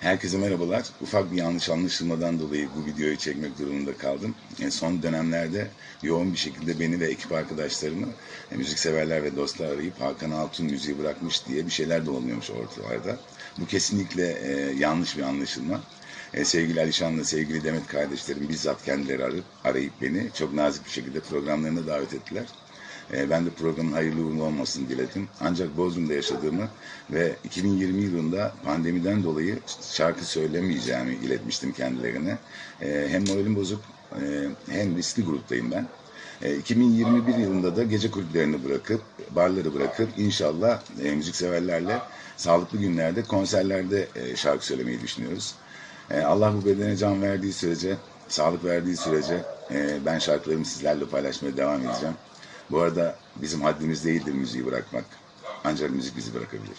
Herkese merhabalar. Ufak bir yanlış anlaşılmadan dolayı bu videoyu çekmek durumunda kaldım. E, son dönemlerde yoğun bir şekilde beni ve ekip arkadaşlarımı e, müzikseverler ve dostlar arayıp Hakan Altun müziği bırakmış diye bir şeyler dolanıyormuş ortalarda. Bu kesinlikle e, yanlış bir anlaşılma. Sevgili Alişan'la sevgili Demet kardeşlerim bizzat kendileri arayıp, arayıp beni çok nazik bir şekilde programlarına davet ettiler. E, Ben de programın hayırlı uğurlu olmasını diledim. Ancak Bodrum'da yaşadığımı ve 2020 yılında pandemiden dolayı şarkı söylemeyeceğimi iletmiştim kendilerine. E, Hem moralim bozuk e, hem riskli gruptayım ben. E, 2021 yılında da gece kulüplerini bırakıp, barları bırakıp inşallah e, müzikseverlerle sağlıklı günlerde, konserlerde e, şarkı söylemeyi düşünüyoruz. Allah bu bedene can verdiği sürece, sağlık verdiği sürece e, ben şarkılarımı sizlerle paylaşmaya devam edeceğim. Bu arada bizim haddimiz değildir müziği bırakmak. Ancak müzik bizi bırakabilir.